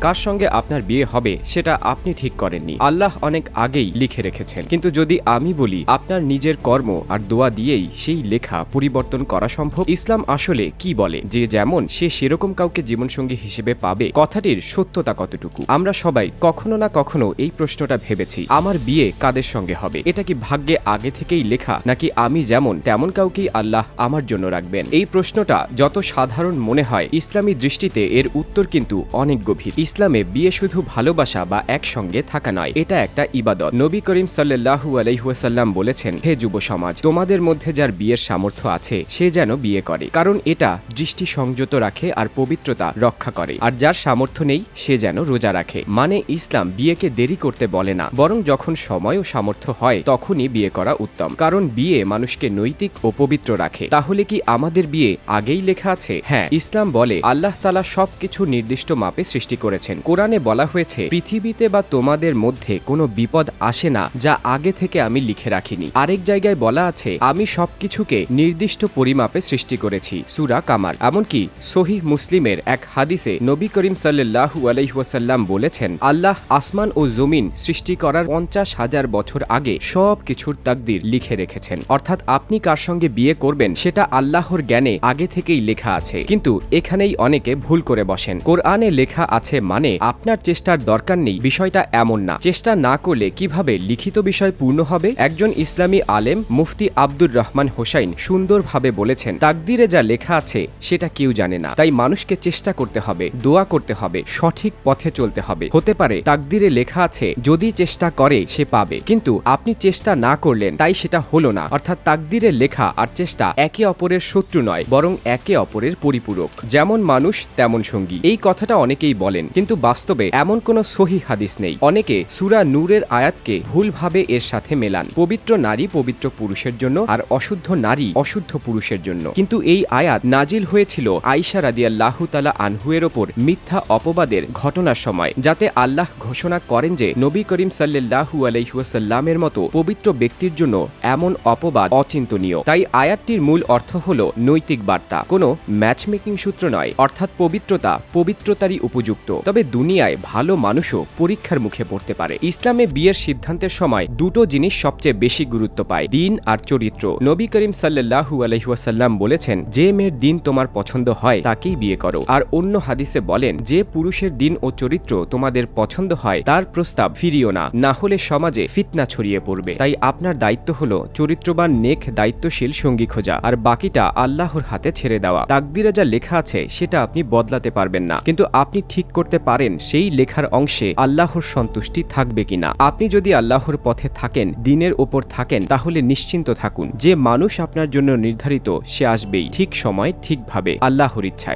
কার সঙ্গে আপনার বিয়ে হবে সেটা আপনি ঠিক করেননি। আল্লাহ অনেক আগেই লিখে রেখেছেন। কিন্তু যদি আমি বলি, আপনার নিজের কর্ম আর দোয়া দিয়েই সেই লেখা পরিবর্তন করা সম্ভব? ইসলাম আসলে কি বলে? যে যেমন সে সেরকম কাউকে জীবনসঙ্গী হিসেবে পাবে, কথাটির সত্যতা কতটুকু? আমরা সবাই কখনো না কখনো এই প্রশ্নটা ভেবেছি, আমার বিয়ে কাদের সঙ্গে হবে? এটা কি ভাগ্যে আগে থেকেই লেখা, নাকি আমি যেমন তেমন কাউকেই আল্লাহ আমার জন্য রাখবেন? এই প্রশ্নটা যত সাধারণ মনে হয়, ইসলামী দৃষ্টিতে এর উত্তর কিন্তু অনেক গভীর। ইসলামে বিয়ে শুধু ভালোবাসা বা একসঙ্গে থাকা নয়, এটা একটা ইবাদত। নবী করিম সাল্লাহু আলাইহুয়াসাল্লাম বলেছেন, হে যুব সমাজ, তোমাদের মধ্যে যার বিয়ের সামর্থ্য আছে, সে যেন বিয়ে করে। কারণ এটা দৃষ্টি সংযত রাখে আর পবিত্রতা রক্ষা করে। আর যার সামর্থ্য নেই, সে যেন রোজা রাখে। মানে ইসলাম বিয়েকে দেরি করতে বলে না, বরং যখন সময় ও সামর্থ্য হয়, তখনই বিয়ে করা উত্তম। কারণ বিয়ে মানুষকে নৈতিক ও পবিত্র রাখে। তাহলে কি আমাদের বিয়ে আগেই লেখা আছে? হ্যাঁ ইসলাম বলে, আল্লাহ তালা সবকিছু নির্দিষ্ট মাপে সৃষ্টি করেছেন। কোরআনে বলা হয়েছে, পৃথিবীতে বা তোমাদের মধ্যে কোনো বিপদ আসে না, যা আগে থেকে আমি লিখে রাখিনি। আরেক জায়গায় বলা আছে, আমি সবকিছুকে নির্দিষ্ট পরিমাপে সৃষ্টি করেছি। সুরা কামার এমনকি সহিহ মুসলিমের এক হাদিসে নবী করিম সাল্লাহু আলাইহাসাল্লাম বলেছেন, আল্লাহ আসমান ও জমিন সৃষ্টি করার পঞ্চাশ হাজার বছর আগে সব কিছুর তাকদির লিখে রেখেছেন। অর্থাৎ আপনি কার সঙ্গে বিয়ে করবেন, সেটা আল্লাহর জ্ঞানে আগে থেকেই লেখা আছে। কিন্তু এখানেই অনেকে ভুল করে বসেন। কোরআনে লেখা আছে মানে আপনার চেষ্টার দরকার নেই, বিষয়টা এমন না। চেষ্টা না করলে কীভাবে লিখিত বিষয় পূর্ণ হবে? একজন ইসলামী আলেম মুফতি আব্দুর রহমান হোসাইন সুন্দরভাবে বলেছেন, তাকদিরে যা লেখা আছে, সেটা কেউ জানে না। তাই মানুষকে চেষ্টা করতে হবে, দোয়া করতে হবে, সঠিক পথে চলতে হবে। হতে পারে তাকদিরে লেখা আছে, যদি চেষ্টা করে, সে পাবে। কিন্তু আপনি চেষ্টা না করলেন, তাই সেটা হলো না। অর্থাৎ তাকদিরে লেখা আর চেষ্টা একে অপরের শত্রু নয়, বরং একে অপরের পরিপূরক। যেমন মানুষ, তেমন সঙ্গী। এই কথাটা অনেকেই বলেন। কিন্তু বাস্তবে এমন কোনো সহি হাদিস নেই। অনেকে সুরা নূরের আয়াতকে ভুলভাবে এর সাথে মেলান। পবিত্র নারী পবিত্র পুরুষের জন্য আর অশুদ্ধ নারী অশুদ্ধ পুরুষের জন্য। কিন্তু এই আয়াত নাজিল হয়েছিল আইসা রাদিয়াল্লাহু তালা আনহুয়ের ওপর মিথ্যা অপবাদের ঘটনার সময়, যাতে আল্লাহ ঘোষণা করেন যে নবী করিম সাল্লাহু আলাইহুয়াসাল্লামের মতো পবিত্র ব্যক্তির জন্য এমন অপবাদ অচিন্তনীয়। তাই আয়াতটির মূল অর্থ হল নৈতিক বার্তা। কোনো ম্যাচমেকিং সূত্র নয়, অর্থাৎ পবিত্রতা পবিত্রতারই উপযুক্ত। তবে দুনিয়ায় ভালো মানুষও পরীক্ষার মুখে পড়তে পারে। ইসলামে বিয়ের সিদ্ধান্তের সময় দুটো জিনিস সবচেয়ে বেশি গুরুত্ব পায়, দিন আর চরিত্র। নবী করিম সাল্লাহু আলহিহাসাল্লাম বলেছেন, যে মেয়ের দিন তোমার পছন্দ হয়, তাকেই বিয়ে করো। আর অন্য হাদিসে বলেন, যে পুরুষের দিন ও চরিত্র তোমাদের পছন্দ হয়, তার প্রস্তাব ফিরিও না। না হলে সমাজে ফিতনা ছড়িয়ে পড়বে। তাই আপনার দায়িত্ব হলো চরিত্রবান, নেক, দায়িত্বশীল সঙ্গী খোঁজা। আর বাকিটা আল্লাহর হাতে ছেড়ে দেওয়া। তাকদিরে যা লেখা আছে, সেটা আপনি বদলাতে পারবেন না। কিন্তু আপনি ঠিক করতে পারেন, সেই লেখার অংশে আল্লাহর সন্তুষ্টি থাকবে কিনা আপনি যদি আল্লাহর পথে থাকেন, দিনের ওপর থাকেন, তাহলে নিশ্চিন্ত থাকুন যে মানুষ আপনার জন্য নির্ধারিত, সে আসবেই, ঠিক সময় ঠিকভাবে আল্লাহর ইচ্ছায়।